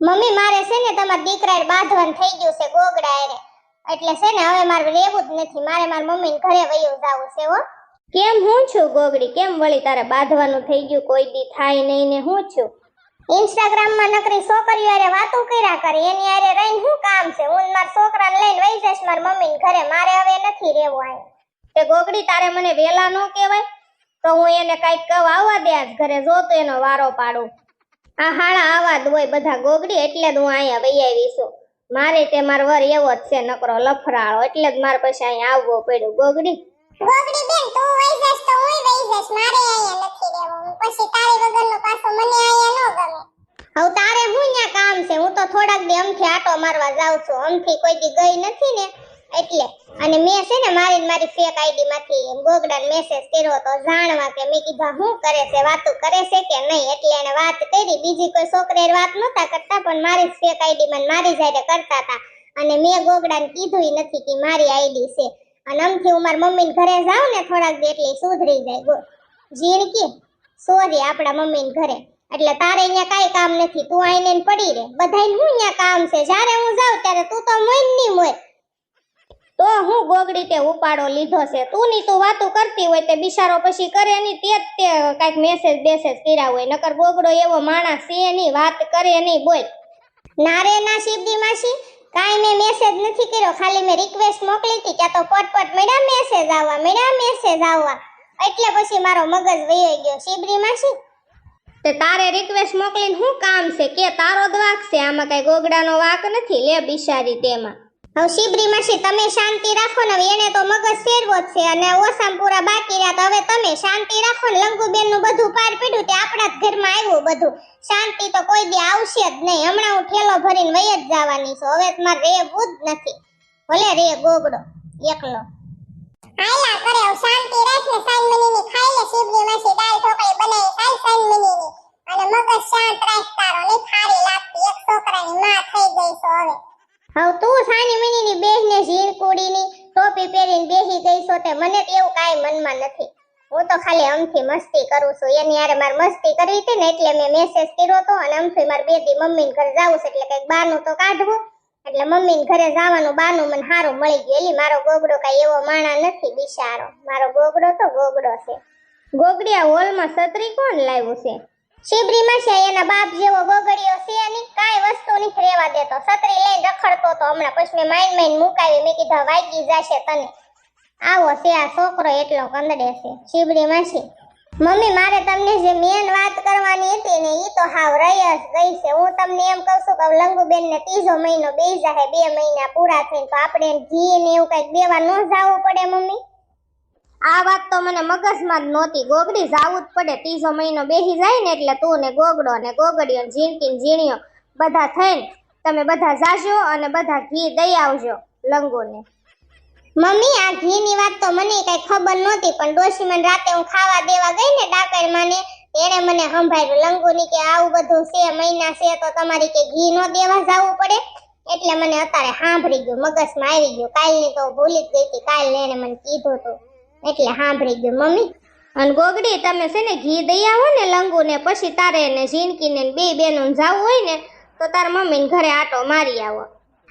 Mummy મારે છે ને તમારા દીકરાએ બાંધવાનું થઈ ગયું છે ગોગડા એરે. એટલે છે ને હવે મારે રહેવું જ નથી. મારે મારા મમ્મીને ઘરે વયું જાવું છે હો. કેમ? હું છું ગોગડી. કેમ વળી તારે બાંધવાનું થઈ ગયું? કોઈ દી થાય નહીં ને હું છું? ઇન્સ્ટાગ્રામમાં નકરી છોકરીઓ અરે વાતો કર્યા કરે. એની હારે રહીને શું કામ છે? હું મારા છોકરાને લઈને વહી જઈશ મારા મમ્મીને ઘરે. મારે હવે નથી રહેવું અહીં તે ગોગડી તારે મને વેલા ન કહેવાય? તો હું એને કાંઈક કહું આવવા દે ઘરે. જો તો એનો વારો પાડું. આ હાળા આવા જ હોય બધા ગોગડી એટલે જ હું અહીંયા વઈ આવી છું. મારે તે મારો વર એવો જ છે નકરો લફરાળો એટલે જ મારે પછી અહીંયા આવવો પડ્યું. ગોગડી? ગોગડી બેન તું જઈશ તો હું મારે અહીંયા નથી રહેવું. પછી તારી વગરનો પાછો મને અહીંયા ન ગમે. હવે તારે હું ન્યા કામ છે? હું તો થોડાક દી અમથી આટો મારવા જાઉં છું. અમથી કોઈ દી ગઈ નથી ને. એટલે અને મેં છે ને મારી મારી ફેક આઈડી માંથી ગોગડાને મેસેજ કર્યો તો જાણવા કે મેં કીધા શું કરે છે? વાતું કરે છે કે નહીં? એટલે એને વાત કરી. બીજી કોઈ છોકરી વાત નહોતા કરતા, પણ મારી ફેક આઈડી માં મારી જારે કરતા હતા. અને મેં ગોગડાને કીધું નથી કે મારી આઈડી છે. અને આમથી હું મારા મમ્મીને ઘરે જાઉં ને થોડાક દી એટલે સુધરી જાય. ગો જીણકી સોરી, આપણા મમ્મીને ઘરે. એટલે તારે અહીંયા કાંઈ કામ નથી. તું આઈને પડી રે. બધાને હું અહીંયા કામ છે. જ્યારે હું જાઉં ત્યારે તું તો ને નહીં મોય. તો હું ગોગડી તે ઉપાડો લીધો છે. તું ની તું વાતું કરતી હોય તે બિચારો પછી કરે નહીં, તે જ તે કાંઈક મેસેજ બેસેજ કર્યા હોય. નકર ગોગડો એવો માણસ છે નહીં વાત કરે નહીં બોલ. ના રે, ના શિવજી માસી, કાંઈ મેં મેસેજ નથી કર્યો. ખાલી મેં રિક્વેસ્ટ મોકલી હતી, ક્યાં તો પટપટ મેડા મેસેજ આવવા મેડા મેસેજ આવવા. એટલે પછી મારો મગજ વયો ગયો. શિબરી માસી? તે તારે રિક્વેસ્ટ મોકલીને શું કામ છે? કે તારો જ વાક છે? આમાં કાંઈ ગોગડાનો વાક નથી? લે બિચારી તેમાં. હવે શિબરી તમે શાંતિ રાખો ને એને તો મગજ ફેરવો જ છે અને ઓસામ પૂરા બાકી રહ્યા તો હવે તમે શાંતિ રાખો ને લંગુબેનનું બધું પાર પડ્યું તે આપણા ઘરમાં આવ્યું બધું. શાંતિ તો કોઈ દી આવશે જ નહીં. હમણાં હું ઠેલો ભરીને વઈ જ જવાની છું. હવે મારે રહેવું જ નથી. ભલે રે ગોગડો, એકલો. આયલા કરે શાંતિ રાખ ને સાન મનીની ખાઈ લે, શિબરી માસી દાળ ઢોકળી બનાવી ખાઈ સાન અને મગજ શાંત રાખ તારો ને ખારી લાગતી. એક છોકરાની માં થઈ ગઈ હવે. હવે તું સાની મિનીની બેહને ઝીણ કુડીની ટોપી પહેરીને બેહી ગઈ તે મને તો એવું કાંઈ મનમાં નથી. હું તો ખાલી અમથી મસ્તી કરું છું. એની યારે મારે મસ્તી કરવી હતી ને એટલે મેં મેસેજ કર્યો હતો અને અમથી મારે બે દી મમ્મીને ઘરે જાવું છે એટલે કંઈક બહારનું તો કાઢવું. એટલે મમ્મીને ઘરે જવાનું બાનું મને સારું મળી ગયું. એટલે મારો ગોગડો કાંઈ એવો માણા નથી બિચારો. મારો ગોગડો તો ગોગડો છે. ગોગડિયા હોલમાં છત્રી કોણ લાવ્યું છે? શિબરી છે, એના બાપ જેવો ગોગડીયો નહીં કાંઈ વસ્તુ નહીં રહેવા દેતો. છત્રી લઈને રખડતો તો હમણાં પછી મેં માઇન માઇન મુકાવી, મેં કીધા વાગી જશે તને. આવો આ છોકરો એટલો કંદડે છે, શિબરીમાં છે. મમ્મી, મારે તમને જે મેન વાત કરવાની હતી ને એ તો હાવ રહી જ ગઈ છે. હું તમને એમ કહું છું કે લંગુબેન ને ત્રીજો મહિનો બે જાહે બે મહિના પૂરા થઈને તો આપણે ઘી ને એવું કંઈક દેવા ન જાવું પડે, મમ્મી. આ વાત તો મને મગજમાં જ નહોતી. ગોગડી જાવું જ પડે. ત્રીજો મહિનો બેસી જાય ને એટલે તું ને ગોગડો ને ગોગડીઓ ઝીણકી ઝીણીઓ બધા થઈને તમે બધા જાજો અને બધા ઘી દઈ આવજો લંગુને. મમ્મી, આ ઘીની વાત તો મને કઈ ખબર નહોતી, પણ ડોશી મને રાતે હું ખાવા દેવા ગઈ ને ડાકર માને એણે મને સંભાળ્યું. લંગુની કે આવું બધું છે, મહિના છે, તો તમારી કે ઘી નો દેવા જવું પડે? એટલે મને અત્યારે સાંભળી ગયું, મગજમાં આવી ગયું. કાલની તો ભૂલી જ ગઈ હતી, કાલ એને મને કીધું હતું. એટલે સાંભળી ગયું મમ્મી. અને ગોગડી, તમે છે ને ઘી દઈ આવો ને લંગુને, પછી તારે ને ઝીણકીને બે બેનું જાવું હોય ને, તો તારા મમ્મીને ઘરે આટો મારી આવો.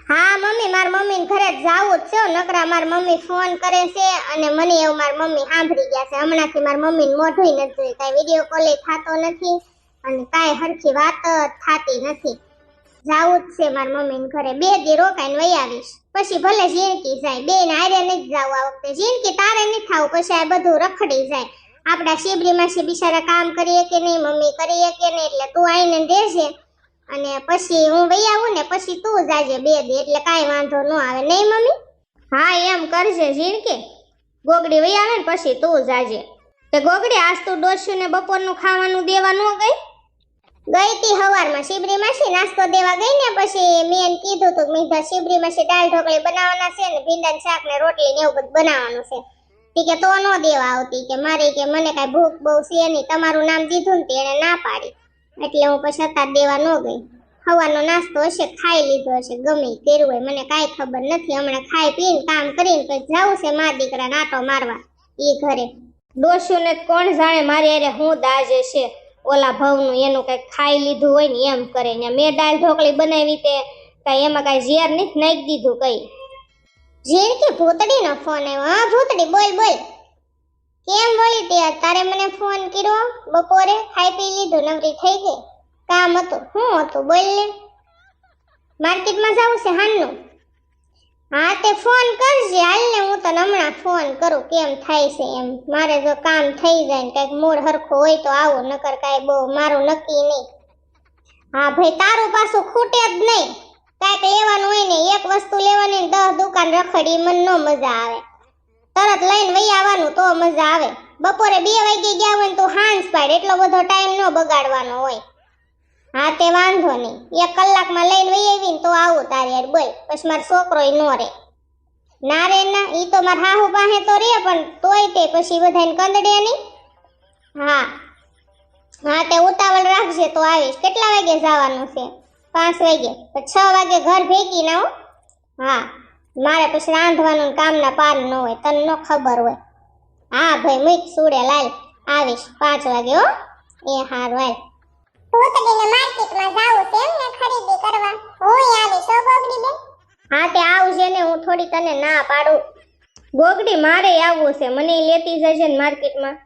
હા મમ્મી, મારા મમ્મીને ઘરે જ જાવું જ છે. નકરા મારા મમ્મી ફોન કરે છે અને મને એવું મારા મમ્મી સાંભળી ગયા છે. હમણાંથી મારા મમ્મીને મોઢું નથી કાંઈ વીડિયો કોલ થતો નથી અને કાંઈ હરખી વાત થાતી નથી. જાવું જ છે માર મમ્મીને ઘરે. બે દી રોકાઈને વહી આવીશ. પછી ભલે ઝીણકી જાય બે ને આરે નથી જાવ આ વખતે. ઝીણકી તારે નહીં થાવું, પછી આ બધું રખડી જાય. આપણા શિબરી માસી બિચારા કામ કરીએ કે નહીં, મમ્મી કરીએ કે નહીં, એટલે તું આવીને દેજે અને પછી હું વહી આવું ને પછી તું જાજે બે દી, એટલે કાંઈ વાંધો ન આવે. નહીં, મમ્મી? હા, એમ કરજે ઝીણકી. ગોગડી વહી આવે ને પછી તું જાજે. તે ગોગડી, આજ તું ડોસ્યું ને બપોરનું ખાવાનું દેવા ન ગઈ? ગઈ તી હવારમાં શિબરી માસી નાસ્તો દેવા ગઈ ને પછી મેં કીધું તું મેં કીધું શિબરી માસી દાળ ઢોકળી બનાવવાના છે ને ભીંડાનું શાક ને રોટલી ને એવું બધું બનાવવાનું છે. તી કે, તો નો દેવા આવતી કે મારે કે મને કાંઈ ભૂખ બહુ છે નહીં, તમારું નામ દીધું ને તેણે ના પાડી. એટલે હું પછી અત્યારે દેવા ન ગઈ. સવારનો નાસ્તો હશે, ખાઈ લીધો હશે, ગમે કર્યું હોય, મને કાંઈ ખબર નથી. હમણાં ખાઈ પીને કામ કરીને પછી જવું છે મારા દીકરા નાટો મારવા એ ઘરે. ડોસ્યું ને કોણ જાણે મારી અરે હું દાજે છે? ઓલા ભવનું એનું કંઈક ખાઈ લીધું હોય ને એમ કરે ને મેં દાળ ઢોકળી બનાવી તે કાંઈ એમાં કાંઈ ઝેર નથી નાખી દીધું કંઈ. ઝેર કે ભૂતડીનો ફોન આવ્યો? હા, ભૂતડી, બોલ બોલ. કેમ બોલી તે? તારે મને ફોન કર્યો બપોરે? ખાઈ પી લીધું, નવરી થઈ ગઈ? કામ હતું? શું હતું? બોલ ને. માર્કેટમાં જવું છે હાનનું હા, તે ફોન કરજે. હાલ હું તને હમણાં ફોન કરું, કેમ થાય છે એમ. મારે જો કામ થઈ જાય ને કંઈક મૂળ હરખો હોય તો આવું, નકર કાંઈ બહુ મારું નક્કી નહીં. હા, ભાઈ, તારું પાછું ખૂટે જ નહીં. કાંઈક લેવાનું હોય ને, એક વસ્તુ લેવાની દસ દુકાન રખડી મને નો મજા આવે. તરત લઈને વહી આવવાનું તો મજા આવે. બપોરે બે વાગે ગયા હોય ને તો હાંસ પાડ, એટલો બધો ટાઈમ ન બગાડવાનો હોય. હા, તે વાંધો નહીં. એક કલાકમાં લઈને વહી આવી ને તો આવું તારે યાર બોલ. પછી મારો છોકરો નો રે ના રે ના, ઈ તો મારા હાહુ પાસે તો રે પણ તોય તે પછી બધાને કંદડે નહીં. હા. હા, તે ઉતાવળ રાખજે, તો આવીશ. કેટલા વાગે જવાનું છે? પાંચ વાગે. તો છ વાગે ઘર ભેગી ના હો. મારે પછી રાંધવાનું કામના પાર ન હોય, તને ન ખબર હોય. હા, ભાઈ, મૂક, સુડે લાલ આવીશ પાંચ વાગે, હો. એ હારું, હાલ. ભૂતડીને માર્કેટમાં જાવું છે એમને ખરીદી કરવા. હું આવીશ હો ગોગડી બેન હા તે આવજે ને હું થોડી તને ના પાડું. ગોગડી મારે આવવું છે મને લેતી જશે ને માર્કેટમાં.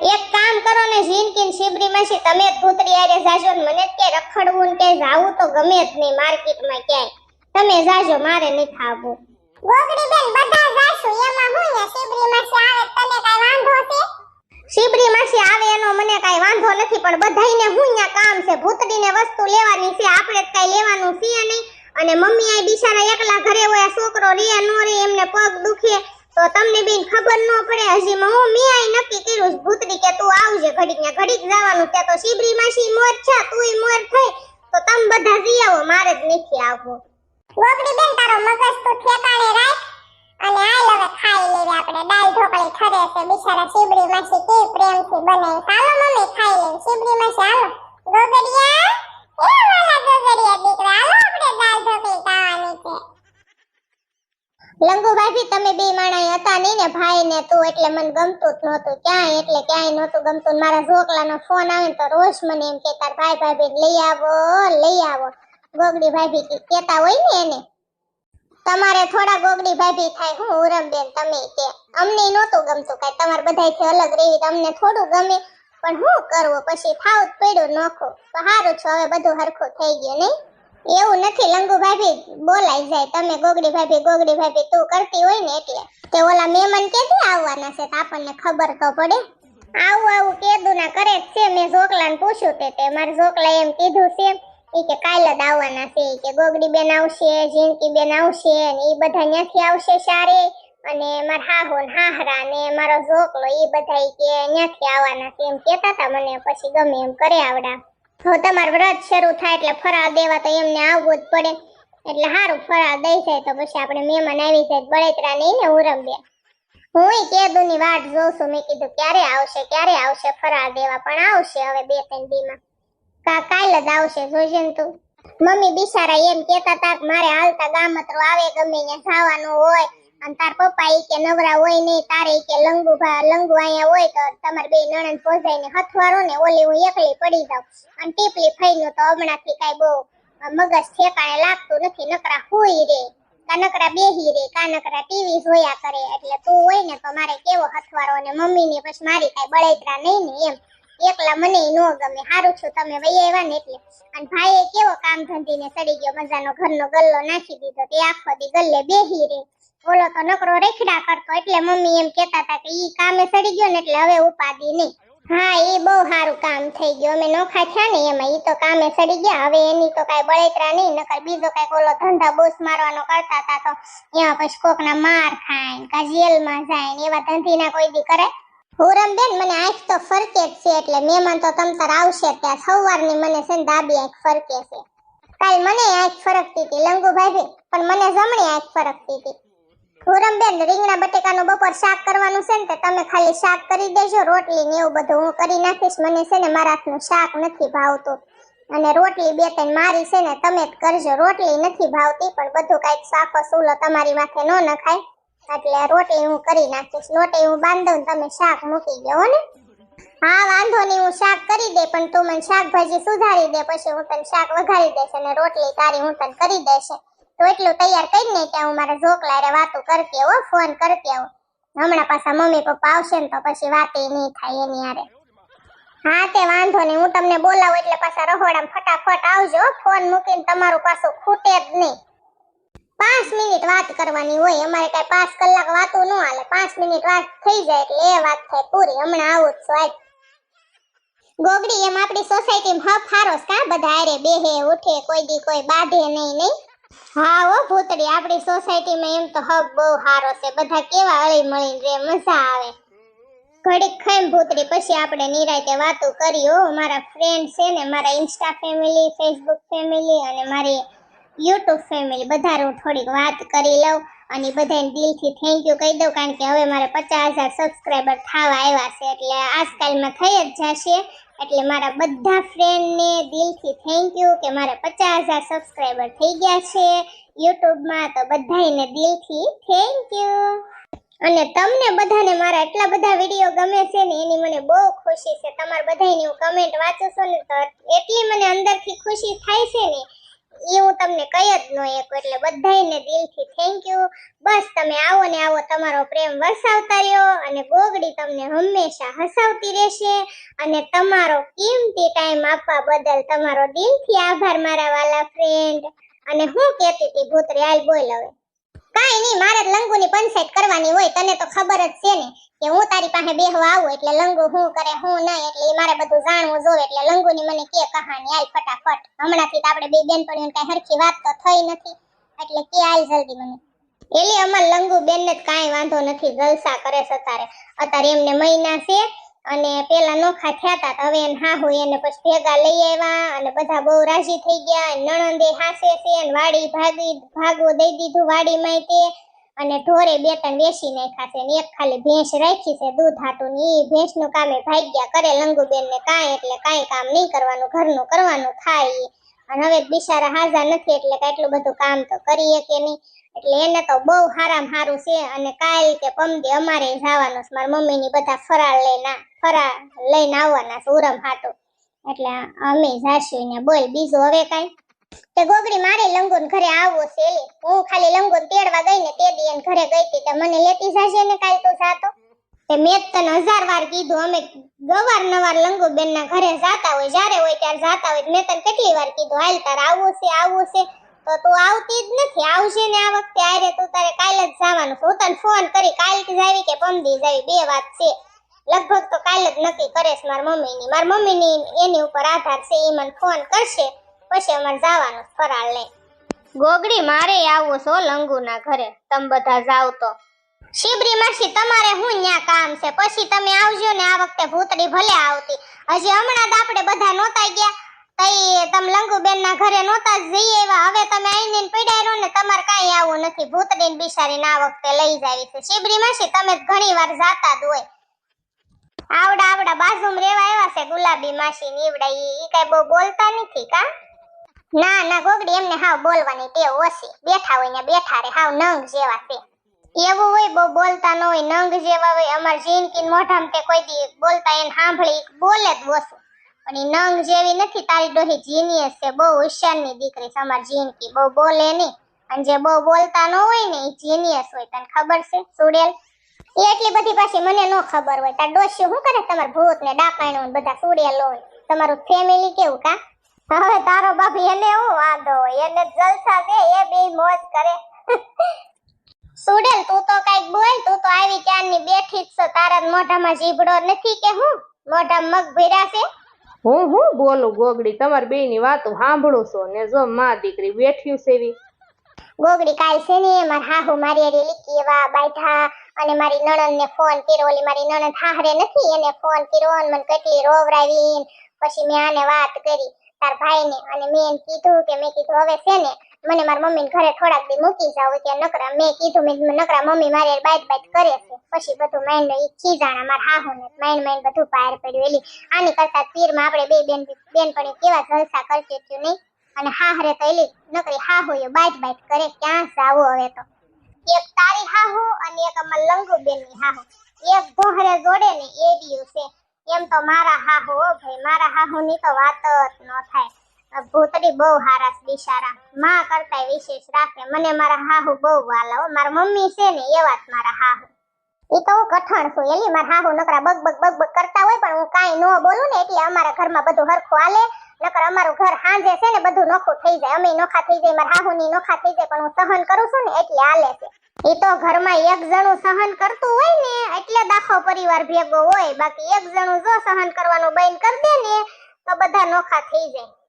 એક કામ કરો ને જિંદગી ને શિબરી માસી તમે ભૂતરી આરે જાજો ને મને કે રખડવું ને કે જાવું તો ગમે જ નહીં માર્કેટમાં ક્યાંય. તમે જાજો મારે નહીં ખાવું ગોગડી બેન બધા જાશું એમાં હું ને શિબરી માસી આવે તને કાઈ વાંધો છે? શિબરી માસી આવે એનો મને કાઈ વાંધો નથી, પણ બધાયને હું ન્યા કામ છે. ભૂતડીને વસ્તુ લેવાની છે, આપણે જ લેવાનું છે નહીં. અને મમ્મી આ બિચારા એકલા ઘરે હોય છોકરો રે નો રે, એમને પગ દુખે. તો તમને બેન ખબર ન પડે, હજી હું મેં આઈ નક્કી કર્યું ભૂતડી કે તું આવજે ઘડીક ને ઘડીક જવાનું ત્યાં તો શિબરી માસી મોર છે, તુંય મોર થઈ. તો તમે બધા જઈ આવો, મારે જ નથી આવવું. ગોગડી બેન, તારો મગજ તો ઠેકાણે રાખ. અને આ લવે ખાઈ લેવી આપણે. દાળ ઢોકળી ખરે છે, બિચારા શિબરી માસી પ્રેમથી બનાવી ચાલો મમ્મી, ખાઈ લેવી શિબરી માસી હાલો ગોગડિયા? એ વાલા ગોગડિયા દીકરા? હાલો આપણે દાળ ઢોકળી ખાવાની છે. લંગુભાઈ તમે બે માણા હતા નહીં ને? ભાઈ ને તું એટલે મને ગમતું જ નહોતું. ક્યાંય એટલે ક્યાંય નહોતું ગમતું. મારા ઝોકલાનો ફોન આવે તો રોજ મને એમ કે, તાર ભાઈ ભાભી લઈ આવો લઈ આવો. ગોગડી ભાભી કહેતા હોય ને એને? તમારે થોડા ગોગડી ભાભી થાય, હું ઉરમ બેન તમે કે અમને નહોતું ગમતું કાંઈ. તમારે બધાયથી અલગ રહી તમને થોડું ગમે, પણ હું કરવું? પછી થાવ જ પડ્યું નોખું. તો સારું છો, હવે બધું હરખું થઈ ગયું, નહીં? એવું નથી, લંગુ ભાભી બોલાઈ જાય. તમે ગોગડી ભાભી ગોગડી ભાભી, તું કરતી હોય ને એટલે. તે ઓલા મહેમાન કેદી આવવાના છે તો આપણને ખબર તો પડે. આવું આવું કેદું ના કરે જ છે. મેં ઝોકલાને પૂછ્યું તે તે મારા ઝોકલા એમ કીધું છે ઈ કે કાલે જ આવવાના છે કે ગોગડી બેન આવશે જીનકી બેન આવશે, ને એ બધા ત્યાંથી આવશે સારે. અને મારા હાહો ને હાહરા ને મારો ઝોકલો એ બધા કે ત્યાંથી આવવાના છે એમ કહેતા હતા મને, પછી ગમે એમ કરે આવડા. હવે તમારું વ્રત શરૂ થાય એટલે ફરાળ દેવા તો એમને આવવું જ પડે. એટલે સારું ફરાળ દઈ જાય તો પછી આપણે મહેમાન આવી જાય, બળેતરા નહીં ને ઉરંબે હું કેદુની વાટ જોઉં છું, મેં કીધું ક્યારે આવશે ક્યારે આવશે ફરાળ દેવા, પણ આવશે હવે બે ત્રણ દીમાં. કા કાલ જ ને તું. મમ્મી બિચારા એમ કેતા તા કે મારે હાલતા ગામતરો આવે, ગમે ત્યાં જવાનું હોય. અને તાર પપ્પા ઈ કે નવરા હોય નહીં, તારે કે લંગુ લંગુ અહીંયા હોય તો તમારે બે નણંદ પોસાઈને હથવારો ને ઓલી હું એકલી પડી જાઉં. અને ટીપલી ફઈનું તો હમણાંથી કાંઈ બહુ મગજ ઠેકાણે લાગતું નથી, નકરા હોય રે કાનકરા બેહી રે કાનકરા ટીવી જોયા કરે. એટલે તું હોય ને તો મારે કેવો હથવારો ને મમ્મી ને પછી મારી કાંઈ બળેતરા નહીં ને એમ. એકલા મને નો ગમે, હારું છું તમે વહી આવ્યા ને એટલે. અને ભાઈએ કેવો કામ ધંધીને સડી ગયો, મજાનો ઘરનો ગલ્લો નાખી દીધો, તે આખો દી ગલ્લે બેહી રે ઓલો તો નકરો રેખડા કરતો, એટલે મમ્મી એમ કહેતા હતા કે ઈ કામે સડી ગયો ને એટલે હવે ઉપાદી નહીં. હા, એ બહુ સારું કામ થઈ ગયું, અમે નોખા થયા ને એમાં ઈ તો કામે સડી ગયા, હવે એની તો કાંઈ બળેતરા નહીં, નકર બીજો કાંઈક ઓલો ધંધા બોસ મારવાનો કરતા હતા તો એમાં પછી કોકના માર ખાય કા જેલમાં જાય એવા ધંધીના કોઈ દી કરે? હુરમ બેન મને આંખ તો ફરકે જ છે એટલે મહેમાન તો તમતાર આવશે ત્યાં. સવારની મને છે ને દાબી આંખ ફરકે છે. કાલ મને આંખ ફરકતી હતી લંગુ ભાભી પણ મને જમણી આંખ ફરકતી હતી. હુરમ બેન રીંગણા બટેકાનું બપોર શાક કરવાનું છે ને તો તમે ખાલી શાક કરી દેજો, રોટલી ને એવું બધું હું કરી નાખીશ. મને છે ને મારા હાથનું શાક નથી ભાવતું. અને રોટલી બે ત્રણ મારી છે ને તમે જ કરજો. રોટલી નથી ભાવતી, પણ બધું કાંઈક શાકો સૂલો તમારી માથે ન નખાય. એટલે રોટલી હું કરી નાખીશ. લોટે હું બાંધું તમે શાક મૂકી ગયો ને. હા, વાંધો નહીં, હું શાક કરી દે, પણ તું મને શાકભાજી સુધારી દે, પછી હું તને શાક વઘારી દઈશ અને રોટલી તારી હું તને કરી દઈશ. તો એટલું તૈયાર કરી ને, ત્યાં હું મારા ઝોકલા હારે વાતો કરતી હો, ફોન કરતી આવું હમણાં પાછા મમ્મી પપ્પા આવશે ને, તો પછી વાતે નહીં થાય એની હારે. હા, તે વાંધો નહીં, હું તમને બોલાવું, એટલે પાછા રહોડામાં ફટાફટ આવજો ફોન મૂકીને તમારું પાછું ખૂટે જ નહીં. પાંચ મિનિટ વાત કરવાની હોય, અમારે કઈ પાંચ કલાક વાતો ન હાલે. પાંચ મિનિટ વાત થઈ જાય એટલે એ વાત થાય પૂરી. હમણાં આવું જ આજ. ગોગડી, એમ આપણી સોસાયટીમાં હફ હારોસ કા બધા હારે બેહે, ઉઠે, કોઈ દી કોઈ બાંધે નહીં નહીં? હા ઓ ભૂતડી, આપણી સોસાયટીમાં એમ તો હબ બહુ હારો છે. બધા કેવા હળી મળીને રે, મજા આવે. ઘડીક ખાઈમ ભૂતડી, પછી આપણે નિરાયતે વાતો કરી હો. મારા ફ્રેન્ડ છે ને, મારા ઇન્સ્ટા ફેમિલી ફેસબુક ફેમિલી અને મારી યુટ્યુબ ફેમિલી બધા હું થોડીક વાત કરી લઉં અને બધાને દિલથી થેન્ક યુ કહી દઉં, કારણ કે હવે મારે પચાસ હજાર સબસ્ક્રાઈબર થવા આવ્યા છે, એટલે આજકાલમાં થઈ જ જશે. એટલે મારા બધા ફ્રેન્ડને દિલથી થેન્ક યુ કે મારે પચાસ હજાર સબસ્ક્રાઈબર થઈ ગયા છે યુટ્યુબમાં, તો બધાયને દિલથી થેન્ક યુ અને તમને બધાને મારા એટલા બધા વીડિયો ગમે છે ને, એની મને બહુ ખુશી છે. તમારા બધાની હું કમેન્ટ વાંચું છું ને, તો એટલી મને અંદરથી ખુશી થાય છે ને એ હું તમને કહી જ ન એક એટલે બધાને દિલથી થેન્ક યુ બસ તમે આવો ને આવો, તમારો પ્રેમ વરસાવતા રહ્યો અને ગોગડી તમને હંમેશા હસાવતી રહેશે અને તમારો કિંમતી ટાઈમ આપવા બદલ તમારો દિલથી આભાર મારા વાલા ફ્રેન્ડ અને હું કહેતી હતી, ભૂતરી હાલ બોલ હવે કાંઈ નહીં, મારે લંગુની પંચાયત કરવાની હોય, તને તો ખબર જ છે ને કે હું તારી પાસે બેહવા આવું એટલે લંગુ હું કરે, હું નહીં, એટલે મારે બધું જાણવું જોવે, એટલે લંગુની મને કે કહાની આલ ફટાફટ. હમણાંથી તો આપણે બે બેનપણીઓને કઈ હરખી વાત તો થઈ નથી, એટલે કે આલ જલ્દી મને. એલી, અમાર લંગુ બેન ને કાંઈ વાંધો નથી, જલસા કરે અત્યારે અત્યારે એમને મહિના છે અને પેલા નોખા થયા હતા હવે એને હાહુ એને પછી ભેગા લઈ આવ્યા અને બધા બહુ રાજી થઈ ગયા. નણંદે હાસે છે અને વાડી ભાગી, ભાગવું દઈ દીધું વાડીમાં તે. અને ઢોરે બે ત્રણ વેસી નાખ્યા છે ને એક ખાલી ભેંસ રાખી છે, દૂધ હાટું ને ઈ ભેંસનું કામે ભાગ્યા કરે લંગુબેન ને કાંઈ એટલે કાંઈ કામ નહીં કરવાનું, ઘરનું કરવાનું થાય અને હવે બિચારા હાજા નથી એટલે એટલું બધું કામ તો કરીએ કે નહીં. એટલે એને તો બહુ હારામ હારું છે અને કાલ કે પમદી અમારે જવાનું છે, મારા મમ્મીની બધા ફરાળ લઈને ફરાળ લઈને આવવાના છે ઉરમ હાટું. એટલે અમે જાશું ને બોલ, બીજું હવે કાંઈ? તે ગોગડી મારે લંગુન ઘરે આવવું છે હું ખાલી લંગુન તેડવા ગઈ ને તે દી ઘરે ગઈ હતી. તો મને લેતી જાશે ને કાલ તું જાતો? તે મેં તને હજાર વાર કીધું, અમે ગવાર નવાર લંગુ બેન ના ઘરે જાતા હોય, જ્યારે હોય ત્યારે જાતા હોય. મેં તને કેટલી વાર કીધું, હાલ તારે આવવું છે આવવું છે. તો તું આવતી જ નથી. આવશે ને આ વખતે આરે તું તારે કાલે જ જવાનું. હું તને ફોન કરી કાલથી જાવી કે પમદી જાવી બે વાત છે. લગભગ તો કાલે જ નક્કી કરે છે મારા મમ્મીની. મારા મમ્મીની એની ઉપર આધાર છે એ મને ફોન કરશે. પછી અમારે જવાનું ફરાળ લઈ ગોગડી, મારે આવવું છો લંગુના ઘરે. તમે બધા જાવ તો. શિબરી માસી, તમારે હું ન્યા કામ છે? પછી તમે આવજો ને આ વખતે ભૂતડી ભલે આવતી. હજી હમણાં જ આપણે બધા નહોતા ગયા. તઈ તમ લંગુબેન ના ઘરે નોતા જઈ આવ્યા. હવે તમે આઈને ને ને તમાર કાઈ આવું નથી. ભૂતડીન બિચારીને ના વખતે લઈ જાવી છે. શિબરી માસી, તમે ઘણી વાર જાતા જ હોય. આવડા આવડા બાજુમ રેવા આવ્યા છે ગુલાબી માસી નીવડા ઈ કઈ બહુ બોલતા નથી કા? ના ના, ગોગડી, એમને હાવ બોલવાની ટેવ ઓછી બેઠા હોય ને બેઠા રે હાવ નંગ જેવા છે. એવું હોય બહુ બોલતા ન હોય, નંગ જેવા હોય. અમાર જિંદગી મોઢામ તે કોઈ દી બોલતા એને સાંભળી બોલે જ ઓછું. પણ નંગ જેવી નથી, તારી ડોહી જીનિયસ છે, બહુ હોશિયારની દીકરી છે જિંદગી બહુ બોલે નહીં. અને જે બહુ બોલતા ન હોય ને એ જીનિયસ હોય, તને ખબર છે, સુડેલ? એ એટલી બધી પાછી મને ન ખબર હોય. તાર ડોશી શું કરે? તમારા ભૂત ને ડાપાણું બધા સુડેલ હોય. તમારું ફેમિલી કેવું કા? હવે તારો બાપી એને હું વાંધો હોય? એને જલસા દે, એ બે મોજ કરે. સુડેલ, તું તો કંઈક બોલ, તું તો આવી ક્યારની બેઠી જ છે. તારા મોઢામાં જીભડો નથી કે હું? મોઢામાં મગ ભર્યા છે? હું હું બોલું ગોગડી, તમાર બે ની વાતો સાંભળું છો ને જો માં દીકરી બેઠ્યું સેવી ગોગડી કાલ છે ને માર હાહુ મારી હારે લીકી એવા બાઈઠા અને મારી નણંદ ને ફોન કર્યો, ઓલી મારી નણંદ હાહરે નથી, એને ફોન કર્યો અને મને કેટલી રોવરાવી પછી મેં આને વાત કરી તાર ભાઈને અને મેં કીધું કે મેં કીધું હવે છે ને મને મારા મમ્મી ઘરે થોડાક દી મૂકી જાવ કે નકરા મેં કીધું મેં નકરા મમ્મી મારે બાઈટ બાઈટ કરે છે. પછી બધું માઇન્ડ ઈ ખીજાણા મારા હાહુ ને માઇન્ડ માઇન્ડ બધું પાર પડ્યું. એલી, આની કરતા તીરમાં આપણે બે બેન, બેનપણી કેવા જલસા કરતી થયું નહીં? અને હાહરે તો એલી, નકરી હાહુ એ બાઈટ બાઈટ કરે, ક્યાં જાવું હવે તો? એક તારી હાહુ અને એક અમાર લંગુ બેનની હાહુ. એક ભોહરે જોડે ને એ દિવસે એમ તો મારા હાહુ હો ભાઈ, મારા હાહુ ની તો વાત જ ન થાય. ભૂતડી બહુ હારા દિશારા માં કરતા વિશેષ રાખે. મને મારા હાહુ બહુ વાલા મારા મમ્મી છે ને એવા જ મારા હાહુ. એ તો હું કઠણ છું. એલી, મારા હાહુ નકરા બગ બગ બગ બગ કરતા હોય પણ હું કાંઈ ન બોલું ને એટલે અમારા ઘરમાં બધું હરખું હાલે. નકર અમારું ઘર હાંજે છે ને બધું નોખું થઈ જાય. અમે નોખા થઈ જાય. મારા હાહુ ની નોખા થઈ જાય. પણ હું સહન કરું છું ને એટલે હાલે છે. એ તો ઘરમાં એક જણું સહન કરતું હોય ને એટલે દાખો પરિવાર ભેગો હોય. બાકી એક જણું જો સહન કરવાનું બંધ કરી દે ને તો બધા નોખા થઈ જાય.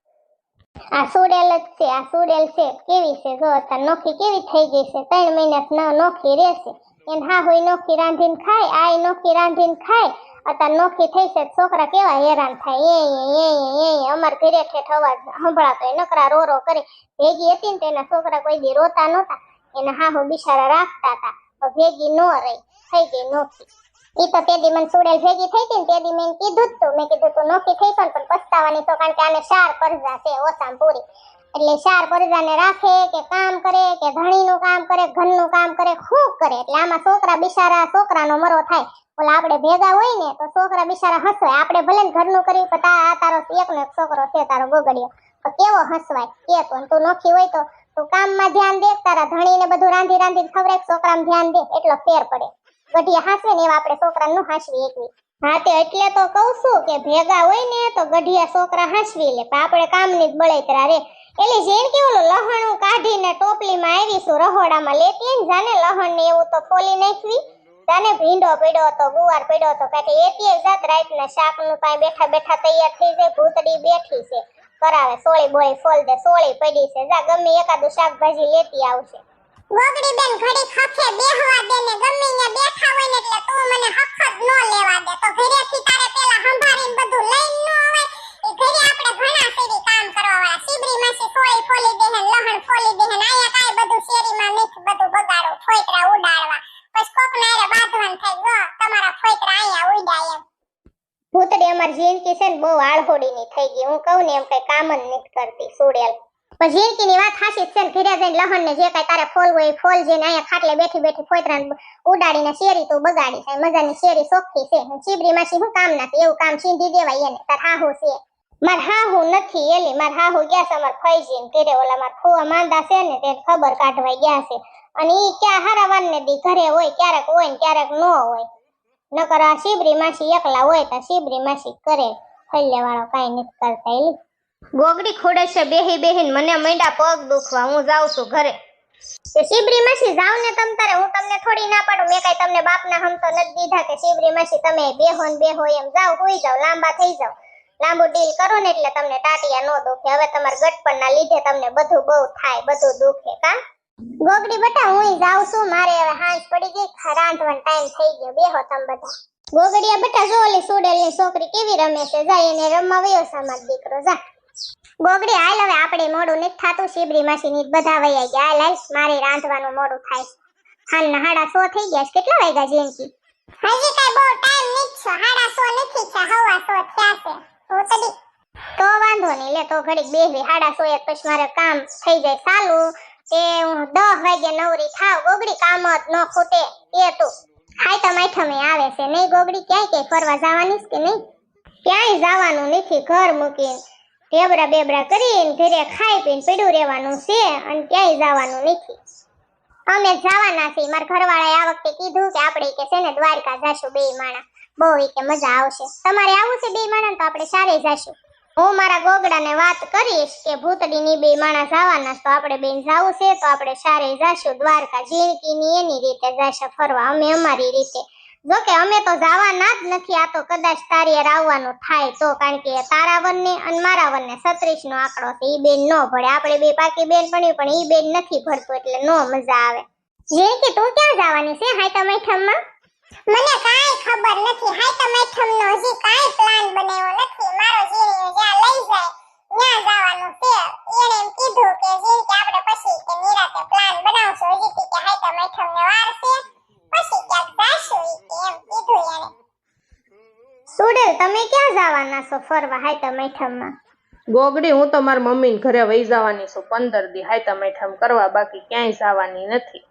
આ સુડેલ જ છે આ સુડેલ છે. કેવી છે? જો અત્યારે નોખી કેવી થઈ ગઈ છે ત્રણ મહિના નોખી રહેશે. એને હા હોય નોખી રાંધીને ખાય આય નોખી રાંધીને ખાય. અત્યારે નોખી થઈ છે છોકરા કેવા હેરાન થાય? એ એ એ અમાર ઘરે ઠેઠ અવાજ સંભળાતો એ નકરા રો રો કરે. ભેગી હતી ને તો એના છોકરા કોઈ દી રોતા નહોતા. એને હાહુ બિચારા રાખતા હતા ભેગી નો રહી. થઈ ગઈ નોખી. ઈ તો તે દી મને સુડેલ ભેગી થઈ હતી ને તે દી મેં કીધું જ તું. મેં કીધું તું નોખી થઈ પણ પણ પસ્તાવાની તો કારણ કે આને શાર પરજા છે ઓસામ પૂરી એટલે શાર પરજાને રાખે કે કામ કરે, કે ધણીનું કામ કરે, ઘરનું કામ કરે ખૂબ કરે? એટલે આમાં છોકરા બિચારા છોકરાનો મરો થાય. ઓલા આપણે ભેગા હોય ને તો છોકરા બિચારા હસવાય. આપણે ભલે ઘરનું કરી પણ આ તારો એકનો એક છોકરો છે, તારો ગોગડિયો. તો કેવો હસવાય? કે તું? તું નોખી હોય તો તું કામમાં ધ્યાન દે, તારા ધણીને બધું રાંધી રાંધીને ખવડાય છોકરામાં ધ્યાન દે. એટલો ફેર પડે. ગઢિયા હાસવે ને એવા આપણે છોકરાને નું હાંસવી હા, તે એટલે તો કહું છું કે ભેગા હોય ને તો ગઢિયા છોકરા હાંસવી લે. પણ આપણે કામની જ બળેતરા રે એટલે જેમ કે લહણું કાઢીને ટોપલીમાં આવીશું, રહોડામાં લેતી ને જાને લહણ ને એવું તો ફોલી નાખવી. જાને ભીંડો પડ્યો હતો, ગુવાર પડ્યો હતો કાંઈ એતી જાત રાતના શાકનું કાંઈ બેઠા બેઠા તૈયાર થઈ જાય, ભૂતડી બેઠી છે. કરાવે, સોળી બોળી ફોલ દે, સોળી પડી છે. જા, ગમે એકાદું શાકભાજી લેતી આવશે. ગોગડી બેન ઘડી ખખે બેહવા દે ને ગમે ને બેઠા હોય ને એટલે તું મને હખત ન લેવા દે. તો ઘરેથી તારે પેલા સંભાળીને બધું લઈને ન આવે એ ઘરે આપણે ઘણા સેરી કામ કરવા વાળા સીબરી માસી સોળી ફોલી દે ને લહણ ફોલી દે ને આયા કાઈ બધું શેરીમાં નીચ બધું બગાડો ફોઈતરા ઉડાડવા. પછી કોક ના આરે બાંધવાન થાય ગયો તમારા ફોઈતરા અહીંયા ઉડાય એમ. ભૂતડી અમાર જિંદગી છે ને બહુ આળહોડીની થઈ ગઈ. હું કહું ને, એમ કઈ કામ જ નથી કરતી, સુડેલ. પણ જિંદગીની વાત હાસી છે ને જઈને લહણ ને જે કઈ તારે ફોલ હોય ફોલ જઈને અહીંયા ખાટલે બેઠી બેઠી ફોતરાને ઉડાડીને શેરી તું બગાડી છે મજાની શેરી સોખી છે. ચીબરી માસી હું કામ નથી એવું કામ છીંધી દેવાય એને. તાર હાહુ છે. માર હાહુ નથી એલી. માર હાહુ ગયા છે અમાર ફૈજીન ઘરે. ઓલા માર ફુવા માંદા છે ને તે ખબર કાઢવા ગયા છે. અને ઈ ક્યાં હારાવાન ને દી ઘરે હોય, ક્યારેક હોય ને ક્યારેક ન હોય. નકર આ શિબરી માસી એકલા હોય તો શિબરી માસી કરે. ફલ્લે વાળો કાંઈ નથી કરતા એલી. ગોગડી ખોડે છે, બેહી બેહીન મને મંડા પગ દુખવા, હું જાઉં છું ઘરે. તે શિબરી માસી જાવ ને તમ તારે, હું તમને થોડી ના પાડું, મેં કઈ તમને બાપના હમ તો નથી દીધા કે શિબરી માસી તમે બેહો ને બેહો એમ જાવ હોઈ જાવ લાંબા થઈ જાવ લાંબુ ડીલ કરો ને એટલે તમને ટાટિયા નો દુખે. હવે તમારા ગટપણના લીધે તમને બધું બહુ થાય, બધું દુખે, કા? ગોગડી બટા હું જાઉં છું, મારે હવે હાંજ પડી ગઈ રાંધવાનો ટાઈમ થઈ ગયો, બેહો તમે બધા. ગોગડિયા બટા, જો ઓલી સુડેલની છોકરી કેવી રમે છે જાય એને રમવા વયો સામાર દીકરો, જા. ગોગડી હાલ હવે આપણે મોડું નથી થાતું. શિબરી માસી ની બધા વૈયા ગયા. હાલ હાલ મારે રાંધવાનું મોડું થાય હાલ ના હાડા સો થઈ ગયા છે. કેટલા વાગ્યા જેનકી હજી કઈ બહુ ટાઈમ નથી છે હાડા સો નથી છે હવા સો થયા છે. તો તડી તો વાંધો નહીં લે તો ઘડીક બેહવી. હાડા સો એક પછી મારે કામ થઈ જાય. ચાલુ. તે હું દસ વાગે નવરી થાવ. ગોગડી કામ જ ન ખૂટે. એ તું હાય તો માઠમે આવે છે. નહીં ગોગડી ક્યાંય ક્યાંય ફરવા જવાની કે નહીં? ક્યાંય જવાનું નથી. ઘર મૂકીને. ઢેબરા બેબરા કરીને ઘરે ખાઈ પીને પડ્યું રહેવાનું છે અને ક્યાંય જવાનું નથી. અમે જવાના છીએ. મારા ઘરવાળાએ આ વખતે કીધું કે આપણે કે છે ને દ્વારકા જાશું બે માણા. બહુ કે મજા આવશે. તમારે આવું છે બે માણા તો આપણે સારે જાશું. હું મારા ગોગડાને વાત કરીશ કે ભૂતડીની બે માણા જવાના તો આપણે બેન જવું છે તો આપણે સારે જાશું. દ્વારકા જિંદગીની એની રીતે જશે, ફરવા. અમે અમારી રીતે. જો કે અમે તો જવાના જ નથી, આ તો કદાચ તારી હારે આવવાનું થાય તો, કારણ કે તારા વનને અને મારા વનને સત્રીસ નો આંકડો છે, ઈ બેન નો ભળે આપણે બે પાકી બેન ભણ્યું, પણ ઈ બેન નથી ભરતું એટલે નો મજા આવે. જીણકી તું ક્યાં જવાની છે હાઈતા મૈઠમમાં મને કાઈ ખબર નથી હાઈતા મૈઠમ નો હજી કાઈ પ્લાન બનાવ્યો નથી. મારો જીણીઓ જ્યાં લઈ જાય, ત્યાં જવાનું છે એને એમ કીધું કે જીણકી આપણે પછી કે નિરાતે પ્લાન બનાવશું હજી તી કે હાઈતા મૈઠમ ને વાર છે પછી ક્યાંક જાશું ઈ કે એમ કીધું એને સુડેલ તમે ક્યાં જવાના છો ફરવા. હાઈતા મૈઠામાં ગોગડી હું તો મારી મમ્મીને ઘરે વહી જવાની છું. પંદર દી. હાયતા મેઠમ કરવા બાકી ક્યાંય જવાની નથી.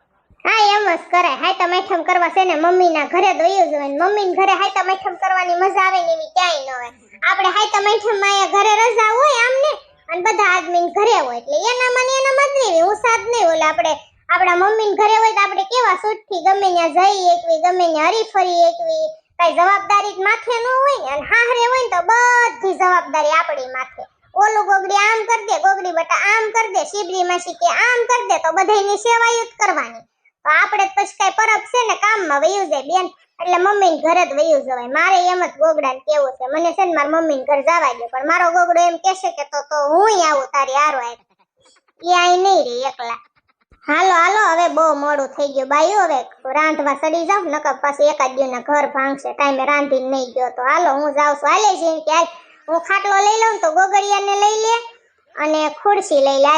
હા એમ જ કરાય હાયતા મેઠમ કરવા છે ને મમ્મીના ઘરે જ હોય મમ્મીના ઘરે હાયતા મેઠમ કરવાની મજા આવે ને એવી ક્યાંય ન હોય. આપણે હાયતા મેઠમમાં ઘરે રજા હોય આમને અને બધા આદમી ઘરે હોય. એટલે એના મને એના મત નહીં હું સાથ નહીં બોલે આપણે આપણા મમ્મી ઘરે હોય તો આપણે કેવા સુટથી ગમે ત્યાં જઈ એકવી ગમે ત્યાં હરીફરી એકવી કઈ જવાબદારી માથે ન હોય ને અને હાહરે હોય ને તો બધી જવાબદારી આપણી માથે. ઓલું ગોગડી આમ કર દે, ગોગડી બટા આમ કર દે, શિબરી માસી કે આમ કર દે, તો બધાની સેવા જ કરવાની. તો આપણે પછી કઈ પરબ છે ને કામમાં વયું જાય બેન, એટલે મમ્મી ઘરે જ વયું જવાય. મારે એમ જ ગોગડાને કેવું છે, મને છે ને મારા મમ્મી ઘર જવા દે પણ મારો ગોગડો એમ કહેશે કે તો તો હું આવું તારી હારો એ આઈ નહીં રે એકલા. હાલો હાલો, હવે બહુ મોડું થઈ ગયું. બાયું હવે રાંધવા સડી જાવ નકર પછી એકાદ દિવસના ઘર ભાંગશે. ટાઈમે રાંધીને નહીં ગયો તો. હાલો, હું જાઉં છું. હાલે છે કે હું ખાટલો લઈ લઉં તો ગોગડિયાને લઈ લે અને ખુરશી લઈ લે.